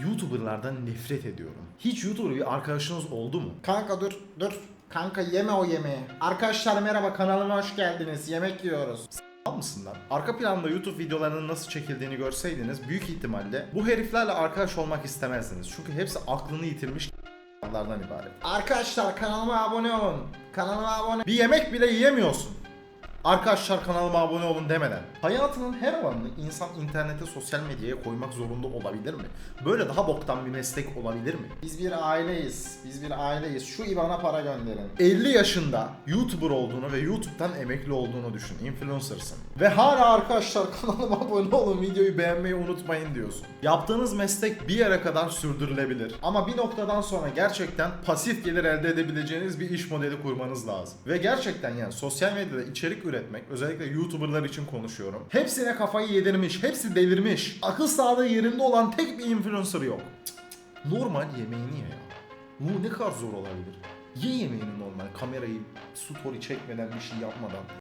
YouTuber'lardan nefret ediyorum. Hiç YouTuber bir arkadaşınız oldu mu? Kanka dur dur. Kanka yeme o yemeği. Arkadaşlar merhaba kanalıma hoş geldiniz. Yemek yiyoruz. Al mısınlar? Arka planda YouTube videolarının nasıl çekildiğini görseydiniz büyük ihtimalle bu heriflerle arkadaş olmak istemezdiniz. Çünkü hepsi aklını yitirmiş ibaret. Arkadaşlar kanalıma abone olun. Kanalıma abone. Bir yemek bile yiyemiyorsun. Arkadaşlar kanalıma abone olun demeden. Hayatının her alanını insan internete, sosyal medyaya koymak zorunda olabilir mi? Böyle daha boktan bir meslek olabilir mi? Biz bir aileyiz. Biz bir aileyiz. Şu IBAN'a para gönderin. 50 yaşında YouTuber olduğunu ve YouTube'dan emekli olduğunu düşün. Influencer'sın. Ve hala arkadaşlar kanalıma abone olun, videoyu beğenmeyi unutmayın diyorsun. Yaptığınız meslek bir yere kadar sürdürülebilir. Ama bir noktadan sonra gerçekten pasif gelir elde edebileceğiniz bir iş modeli kurmanız lazım. Ve gerçekten yani sosyal medyada içerik üretmek, özellikle YouTuber'lar için konuşuyorum. Hepsine kafayı yedirmiş, hepsi delirmiş. Akıl sağlığı yerinde olan tek bir influencer yok. Normal yemeğini ye ya. Bu ne kadar zor olabilir? Ye yemeğini normal. Kamerayı story çekmeden bir şey yapmadan.